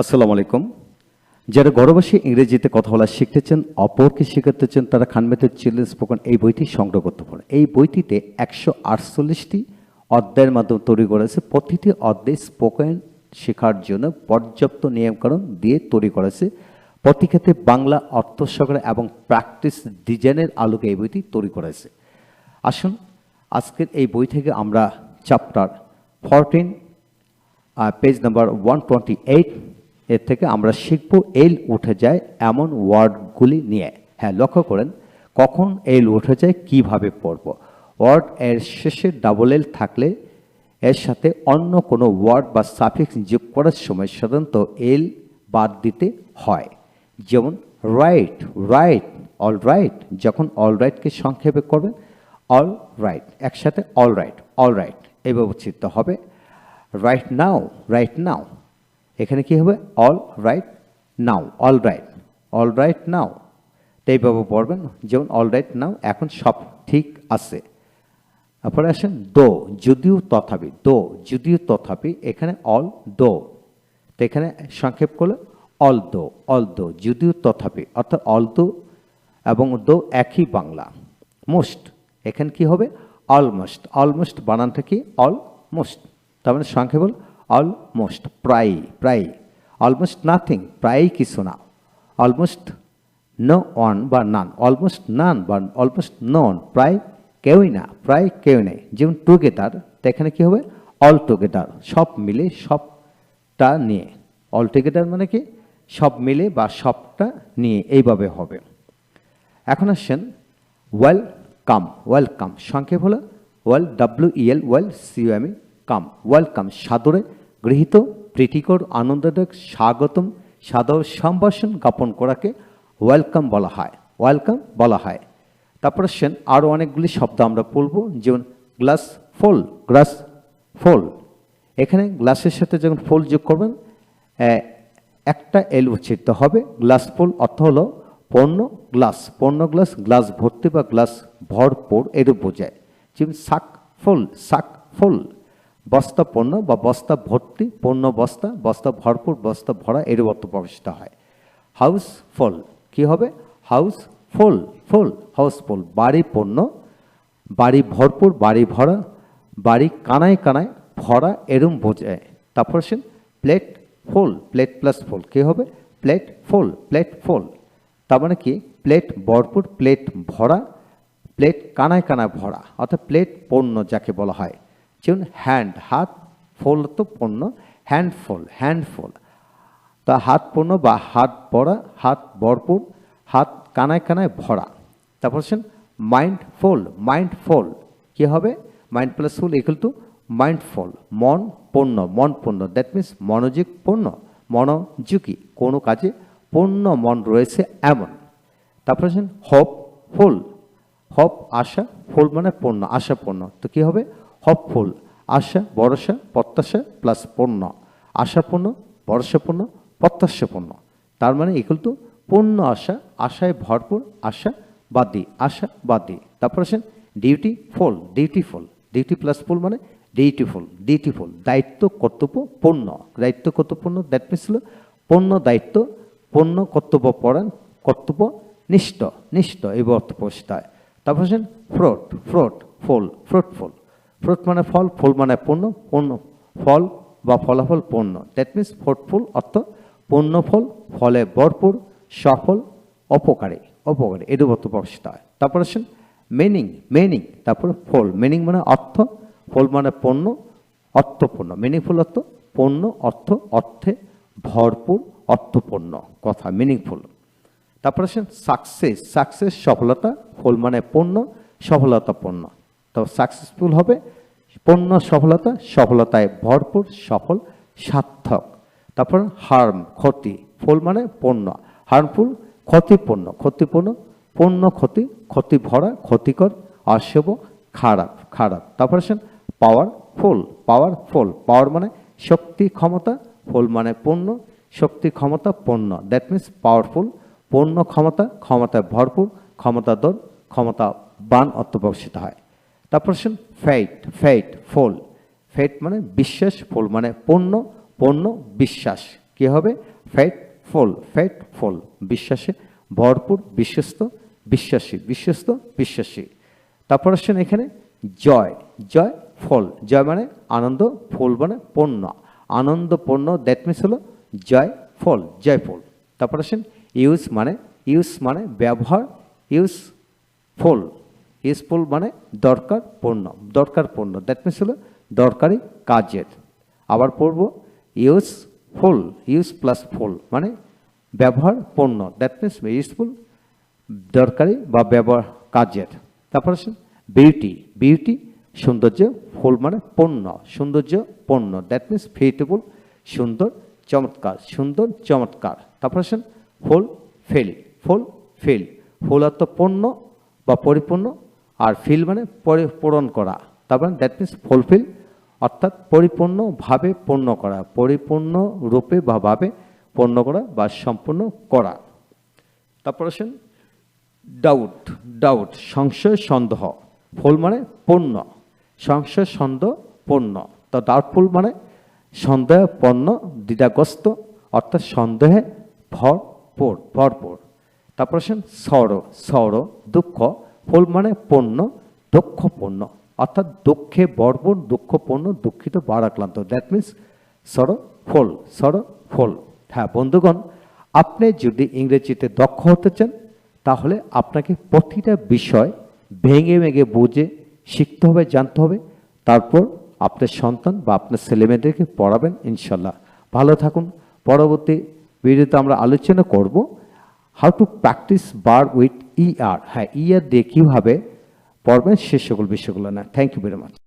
আসসালামু আলাইকুম। যারা ঘরবাসী ইংরেজিতে কথা বলা শিখতেছেন, অপরকে শেখাতেছেন, তারা খানমেতের চিলড্রেন স্পোকেন এই বইটি সংগ্রহ করতে পারেন এই বইটিতে একশো আটচল্লিশটি অধ্যায়ের মাধ্যমে তৈরি করেছে প্রতিটি অধ্যায় স্পোকেন শেখার জন্য পর্যাপ্ত নিয়মকানুন দিয়ে তৈরি করেছে প্রতি ক্ষেত্রে বাংলা অর্থ সহকারে এবং প্র্যাকটিস ডিজাইনের আলোকে এই বইটি তৈরি করেছে আসুন, আজকের এই বই থেকে আমরা chapter fourteen page number one twenty eight এর থেকে আমরা শিখব এল উঠে যায় এমন ওয়ার্ডগুলি নিয়ে। হ্যাঁ লক্ষ্য করেন, কখন এল উঠে যায়, কীভাবে পড়ব? ওয়ার্ড এর শেষে ডাবল এল থাকলে এর সাথে অন্য কোনো ওয়ার্ড বা সাফিক্স যোগ করার সময় সাধারণত এল বাদ দিতে হয়। যেমন রাইট রাইট অল রাইট যখন অল রাইটকে সংক্ষেপে করবেন অল রাইট একসাথে অল রাইট অল রাইট এভাবে উচ্চিত হবে। রাইট নাও রাইট নাও এখানে কি হবে? All right now all right all right now এইভাবে পড়বেন, যেমন অল রাইট নাও এখন সব ঠিক আছে। তারপরে আসেন, দো, যদিও তথাপি, দো, যদিও তথাপি, এখানে অল দো। তো এখানে সংক্ষেপ করলে অল দো অল দো, যদিও তথাপি, অর্থাৎ অল দো এবং দো একই বাংলা মোস্ট এখানে কি হবে? অলমোস্ট অলমোস্ট বানানটা কি? অলমোস্ট তার মানে সংক্ষেপ হল অলমোস্ট প্রায় প্রায় অলমোস্ট নাথিং প্রায় কিছু না অলমোস্ট নো অন বা নান অলমোস্ট নান বা অলমোস্ট নন প্রায় কেউই না প্রায় কেউ নেই যেমন টুগেদার তো এখানে কি হবে অল টুগেদার সব মিলে সবটা নিয়ে অল টুগেদার মানে কি সব মিলে বা সবটা নিয়ে এইভাবে হবে এখন আসছেন ওয়েলকাম ওয়েলকাম সংক্ষেপ হলো well W E L well C O M E come. Welcome, সাদরে গৃহীত প্রীতিকর, আনন্দদায়ক, স্বাগতম, সাদর সম্ভাষণ জ্ঞাপন করাকে ওয়েলকাম বলা হয়। ওয়েলকাম বলা হয়। তারপর আসছেন আরও অনেকগুলি শব্দ আমরা বলব যেমন গ্লাস ফুল গ্লাস ফুল। এখানে গ্লাসের সাথে যখন ফুল যোগ করবেন একটা এল উচ্চারিত হবে। গ্লাস ফুল অর্থ হলো পণ্য গ্লাস। পণ্য গ্লাস গ্লাস ভর্তি বা গ্লাস ভরপুর, এরূপ বোঝায়। যেমন শাক ফুল শাক ফুল। বস্তা পণ্য বা বস্তা ভর্তি, পণ্য বস্তা বস্তা ভরপুর, বস্তা ভরা এরূপ অর্থ প্রকাশিত হয়। হাউস ফুল, কি হবে? হাউস ফুল ফুল, হাউস ফুল, বাড়ি পণ্য, বাড়ি ভরপুর, বাড়ি ভরা, বাড়ি কানায় কানায় ভরা এরম বোঝায়। তারপর আসেন plate full, plate plus full, কী হবে? Plate full plate full. তার মানে কি? প্লেট ভরপুর, প্লেট ভরা, প্লেট কানায় কানায় ভরা, অর্থাৎ প্লেট পণ্য যাকে বলা হয়। যেমন হ্যান্ড হাত ফুল তো পণ্য হ্যান্ড ফুল হ্যান্ড ফুল তা হাত পণ্য বা হাত ভরা হাত ভরপুর হাত কানায় কানায় ভরা। তারপর হচ্ছেন মাইন্ডফুল মাইন্ডফুল কি হবে? Mind plus full equal to mindful মন পণ্য মন পণ্য। দ্যাট মিন্স মনোযোগ পণ্য, মনোযোগী। কোনো কাজে পণ্য মন রয়েছে এমন। তারপর হচ্ছেন হোপ ফুল হপ আশা ফুল মানে পণ্য, আশা পণ্য। তো কী হবে? হপ ফুল, আশা, ভরসা, প্রত্যাশা প্লাস পূর্ণ। আশাপূর্ণ ভরসাপূর্ণ প্রত্যাশাপূর্ণ তার মানে ইকুয়াল তো পূর্ণ আশা, আশায় ভরপুর আশা, বাদী আশা, বাদী। তারপর আসেন duty full dutiful duty plus full মানে ডিউটিফুল ডিউটিফুল দায়িত্ব কর্তব্য পূর্ণ। দায়িত্ব কর্তব্যপূর্ণ দ্যাট মিনস হলো পূর্ণ দায়িত্ব, পূর্ণ কর্তব্য পরায়ণ, কর্তব্য নিষ্ঠ নিষ্ঠ এই অর্থ প্রকাশিত হয়। তারপর আসেন fruit fruit full fruitful fruit মানে ফল, ফুল মানে পূর্ণ পূর্ণ ফল বা ফলাফল পূর্ণ। দ্যাট মিনস ফ্রুটফুল অর্থ পূর্ণ ফল, ফলে ভরপুর, সফল, অপকারী অপকারী এরূপ অর্থ প্রকাশিত হয়। তারপর আসেন মিনিং মিনিং তারপর ফল। মিনিং মানে অর্থ, ফল মানে পণ্য অর্থপূর্ণ। মিনিংফুল অর্থ পণ্য অর্থ অর্থে ভরপুর, অর্থপূর্ণ কথা মিনিংফুল তারপর আসেন সাকসেস সাকসেস সফলতা, ফুল মানে পণ্য সফলতা পণ্য তো সাকসেসফুল হবে। পণ্য সফলতা, সফলতায় ভরপুর, সফল, সার্থক। তারপর হার্ম ক্ষতি। ফুল মানে পণ্য। হার্মফুল ক্ষতিপূর্ণ। ক্ষতিপূর্ণ, পণ্য ক্ষতি ক্ষতি ভরা ক্ষতিকর, অশুভ, খারাপ খারাপ। তারপর আসেন পাওয়ার ফুল পাওয়ার ফুল পাওয়ার মানে শক্তি, ক্ষমতা। ফুল মানে পণ্য। শক্তি, ক্ষমতা, পণ্য। দ্যাট মিন্স পাওয়ারফুল পণ্য, ক্ষমতা। ক্ষমতায় ভরপুর, ক্ষমতাধর ক্ষমতা বান অর্থপ্রকাশিত হয়। তারপর আসেন ফেট ফেট ফুল ফেট মানে বিশ্বাস ফুল মানে পণ্য পণ্য, বিশ্বাস। কি হবে? ফেট ফুল ফেট ফুল বিশ্বাসে ভরপুর, বিশ্বস্ত, বিশ্বাসী। বিশ্বস্ত, বিশ্বাসী। তারপর আসছেন এখানে জয় জয় ফল জয় মানে আনন্দ ফুল মানে পণ্য। আনন্দ, পণ্য দ্যাট মিনস হলো জয় ফল জয় ফল তারপর আসেন ইউজ মানে ইউজ মানে ব্যবহার ইউজ ফুল ইউজফুল মানে দরকার পণ্য দরকার পণ্য দ্যাট মিনস হলো দরকারি কাজের। আবার পড়ব use full use plus full মানে ব্যবহার পণ্য দ্যাট মিনস ইউজফুল দরকারি বা ব্যবহার কাজের। তারপর আসেন বিউটি বিউটি সৌন্দর্য ফুল মানে পণ্য সৌন্দর্য পণ্য দ্যাট মিনস ফিটেবল সুন্দর, চমৎকার সুন্দর, চমৎকার। তারপর আসেন ফুল ফিল ফুল ফিল ফুল অর্থ পণ্য বা পরিপূর্ণ আর ফিল মানে পরি- পূরণ করা। তারপর দ্যাট মিনস ফুলফিল অর্থাৎ পরিপূর্ণভাবে পূর্ণ করা, পরিপূর্ণ রূপে বা ভাবে পূর্ণ করা বা সম্পূর্ণ করা। তারপর আসেন ডাউট ডাউট সংশয়, সন্দেহ। ফুল মানে পূর্ণ, সংশয়, সন্দেহ, পূর্ণ। তো ডাউটফুল মানে সন্দেহ পণ্য দ্বিধাগ্রস্ত, অর্থাৎ সন্দেহে ভরপুর ভরপুর। তারপর আসেন সর সর দুঃখ। ফুল মানে পণ্য দুঃখপূর্ণ অর্থাৎ দুঃখে বর্বর পণ্য, দুঃখিত বারাক্লান্ত দ্যাট মিনস সর ফল সর ফল। হ্যাঁ বন্ধুগণ, আপনি যদি ইংরেজিতে দক্ষ হতে চান, তাহলে আপনাকে প্রতিটা বিষয় ভেঙে ভেঙে বুঝে শিখতে হবে, জানতে হবে। তারপর আপনার সন্তান বা আপনার ছেলেমেয়েদেরকে পড়াবেন, ইনশাল্লাহ। ভালো থাকুন। পরবর্তী ভিডিওতে আমরা আলোচনা করব how to practise bar with E R হ্যাঁ ই আর দিয়ে কীভাবে পড়বেন সে সকল বিষয়গুলো না থ্যাংক ইউ ভেরি মাচ